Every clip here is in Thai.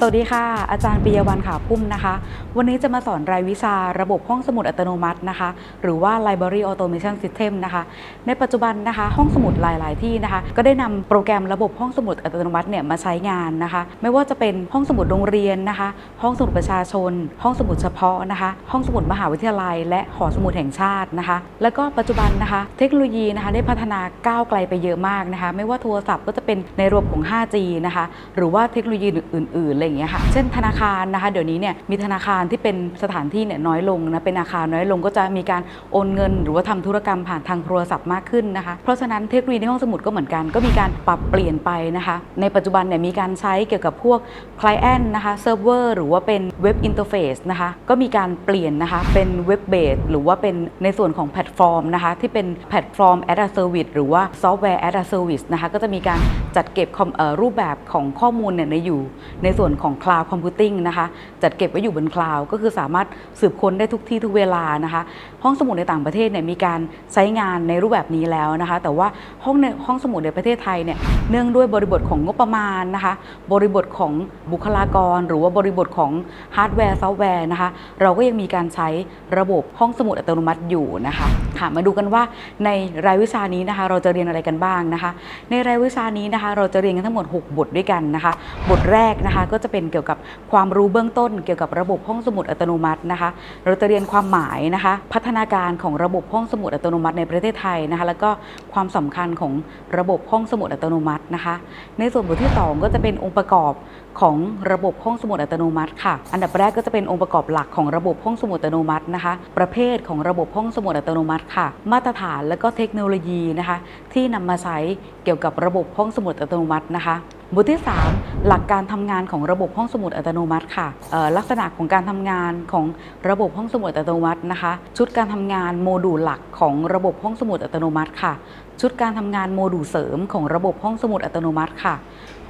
สวัสดีค่ะ อาจารย์ปิยวันขาพุ่มนะคะ วันนี้จะมาสอนรายวิชาระบบห้องสมุดอัตโนมัตินะคะ หรือว่า Library Automation System นะคะ ในปัจจุบันนะคะ ห้องสมุดหลาย ๆ ที่นะคะ ก็ได้นำโปรแกรมระบบห้องสมุดอัตโนมัติเนี่ยมาใช้งานนะคะ ไม่ว่าจะเป็นห้องสมุดโรงเรียนนะคะ ห้องสมุดประชาชน ห้องสมุดเฉพาะนะคะ ห้องสมุดมหาวิทยาลัย และหอสมุดแห่งชาตินะคะ แล้วก็ปัจจุบันนะคะ เทคโนโลยีนะคะได้พัฒนาก้าวไกลไปเยอะมากนะคะ ไม่ว่าโทรศัพท์ก็จะเป็นในระบบของ 5G นะคะ หรือว่าเทคโนโลยีอื่นๆอะไรอย่างเงี้ยค่ะ เช่นธนาคารนะคะเดี๋ยวนี้เนี่ยมีธนาคารที่เป็นสถานที่เนี่ยน้อยลงนะเป็นอาคารน้อยลงก็จะมีการโอนเงิน หรือว่าทำธุรกรรมผ่านทางโทรศัพท์มากขึ้นนะคะ เพราะฉะนั้นเทคโนโลยีในห้องสมุดก็เหมือนกัน ก็มีการปรับเปลี่ยนไปนะคะ ในปัจจุบันเนี่ยมีการใช้เกี่ยวกับพวก Client นะคะเซิร์ฟเวอร์หรือว่าเป็นเว็บอินเทอร์เฟซนะคะก็มีการเปลี่ยนนะคะเป็นเว็บเบสหรือว่าเป็นในส่วนของแพลตฟอร์มนะคะที่เป็นแพลตฟอร์ม as a service หรือว่าซอฟต์แวร์ as a service นะคะก็จะมีการจัดเก็บรูปแบบของข้อมูลเนี่ยในอยู่ในส่วนของ cloud computing นะคะ จัดเก็บไว้อยู่บนคลาวด์ก็คือสามารถสืบค้นได้ทุกที่ทุกเวลานะคะ ห้องสมุดในต่างประเทศเนี่ยมีการใช้งานในรูปแบบนี้แล้วนะคะ แต่ว่าห้องในห้องสมุดในประเทศไทยเนี่ยเนื่องด้วยบริบทของงบประมาณนะคะ บริบทของบุคลากร หรือว่าบริบทของฮาร์ดแวร์ซอฟต์แวร์นะคะ เราก็ยังมีการใช้ระบบห้องสมุดอัตโนมัติอยู่นะคะค่ะมาดูกันว่าในรายวิชานี้นะคะ เราจะเรียนอะไรกันบ้างนะคะ ในรายวิชานี้นะคะ เราจะเรียนกันทั้งหมด 6 บทด้วยกันนะคะ บทแรกนะคะก็จะเป็นเกี่ยวกับความรู้เบื้องต้น เกี่ยวกับระบบห้องสมุดอัตโนมัตินะคะ เราจะเรียนความหมายนะคะ พัฒนาการของระบบห้องสมุดอัตโนมัติในประเทศไทยนะคะ แล้วก็ความสำคัญของระบบห้องสมุดอัตโนมัตินะคะ ในส่วนบทที่ 2 ก็จะเป็นองค์ประกอบของระบบห้องสมุดอัตโนมัติค่ะ อันดับแรกก็จะเป็นองค์ประกอบหลักของระบบห้องสมุดอัตโนมัตินะคะ ประเภทของระบบห้องสมุดอัตโนมัติค่ะ มาตรฐานและก็เทคโนโลยีนะคะ ที่นำมาใช้เกี่ยวกับระบบห้องสมุดอัตโนมัตินะคะ บทที่ 3 หลักการทำงานของระบบห้องสมุดอัตโนมัติค่ะลักษณะของการทำงานของระบบห้องสมุดอัตโนมัตินะคะ ชุดการทำงานโมดูลหลักของระบบห้องสมุดอัตโนมัติค่ะ ชุดการทำงานโมดูลเสริมของระบบห้องสมุดอัตโนมัติค่ะ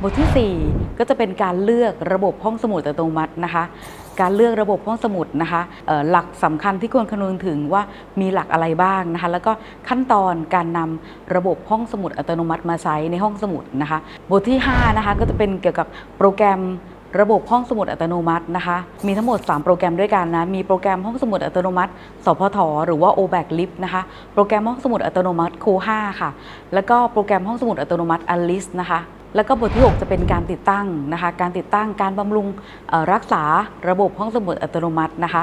บททีสี่4 ก็จะเป็นการเลือกระบบห้องสมุดอัตโนมัตินะคะ การเลือกระบบห้องสมุดนะคะหลักสำคัญที่ควรคำนึงถึงว่ามีหลักอะไรบ้างนะคะ แล้วก็ขั้นตอนการนำระบบห้องสมุดอัตโนมัติมาใช้ในห้องสมุดนะคะ บทที่5นะคะก็จะเป็นเกี่ยวกับโปรแกรมระบบห้องสมุดอัตโนมัตินะคะ มีทั้งหมด 3 โปรแกรมด้วยกันนะ มีโปรแกรมห้องสมุดอัตโนมัติ สพท หรือว่า o b a c Lib นะคะ โปรแกรมห้องสมุดอัตโนมัติ c o 5ค่ะ แล้วก็โปรแกรมห้องสมุดอัตโนมัติ Alice นะคะ แล้วก็บทที่ 6 จะเป็นการติดตั้งนะคะ การติดตั้งการบำรุงรักษาระบบห้องสมุดอัตโนมัตินะคะ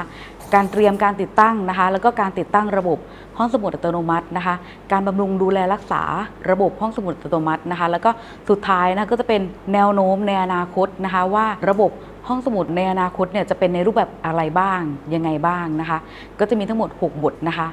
การเตรียมการติดตั้งนะคะ แล้วก็การติดตั้งระบบห้องสมุดอัตโนมัตินะคะ การบำรุงดูแลรักษาระบบห้องสมุดอัตโนมัตินะคะ แล้วก็สุดท้ายนะก็จะเป็นแนวโน้มในอนาคตนะคะ ว่าระบบห้องสมุดในอนาคตเนี่ยจะเป็นในรูปแบบอะไรบ้างยังไงบ้างนะคะ ก็จะมีทั้งหมด 6 บทนะคะ